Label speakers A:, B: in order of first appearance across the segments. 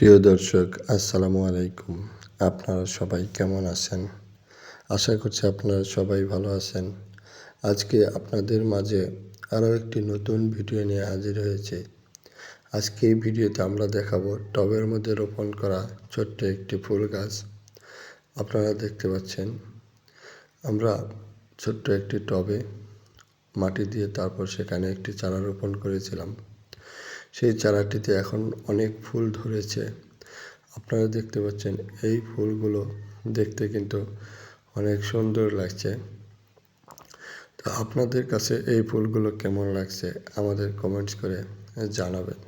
A: প্রিয় দর্শক, আসসালামু আলাইকুম। আপনারা সবাই কেমন আছেন? আশা করছি আপনারা সবাই ভালো আছেন। আজকে আপনাদের মাঝে আরও একটি নতুন ভিডিও নিয়ে হাজির হয়েছে। আজকে এই ভিডিওতে আমরা দেখাবো টবের মধ্যে রোপণ করা ছোট্ট একটি ফুল গাছ। আপনারা দেখতে পাচ্ছেন, আমরা ছোট্ট একটি টবে মাটি দিয়ে তারপর সেখানে একটি চারা রোপণ করেছিলাম। সেই চারাটিতে এখন অনেক ফুল ধরেছে। আপনারা দেখতে পাচ্ছেন, এই ফুলগুলো দেখতে কিন্তু অনেক সুন্দর লাগছে। তো আপনাদের কাছে এই ফুলগুলো কেমন লাগছে আমাদের কমেন্টস করে জানাবেন।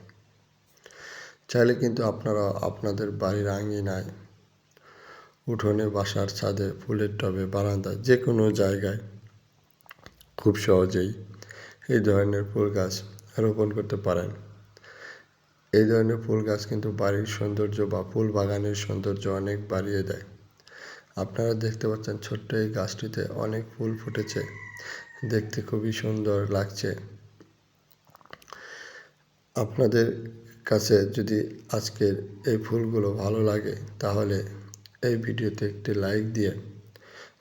A: চাইলে কিন্তু আপনারা আপনাদের বাড়ির আঙিনায়, উঠোনে, বাসার ছাদে, ফুলের টবে বারান্দা যে কোনো জায়গায় খুব সহজেই এই ধরনের ফুল গাছ রোপণ করতে পারেন। এই ধরনের ফুল গাছ কিন্তু বাড়ির সৌন্দর্য বা ফুল বাগানের সৌন্দর্য অনেক বাড়িয়ে দেয়। আপনারা দেখতে পাচ্ছেন ছোট্ট এই গাছটিতে অনেক ফুল ফুটেছে। দেখতে খুবই সুন্দর লাগছে। আপনাদের কাছে যদি আজকের এই ফুলগুলো ভালো লাগে, তাহলে এই ভিডিওতে একটি লাইক দিয়ে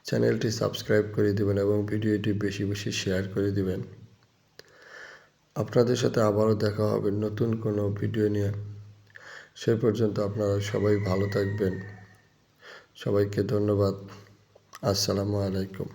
A: চ্যানেলটি সাবস্ক্রাইব করে দিবেন এবং ভিডিওটি বেশি বেশি শেয়ার করে দিবেন। আপনাদের সাথে আবারও দেখা হবে নতুন কোনো ভিডিও নিয়ে। সে পর্যন্ত আপনারা সবাই ভালো থাকবেন। সবাইকে ধন্যবাদ। আসসালামু আলাইকুম।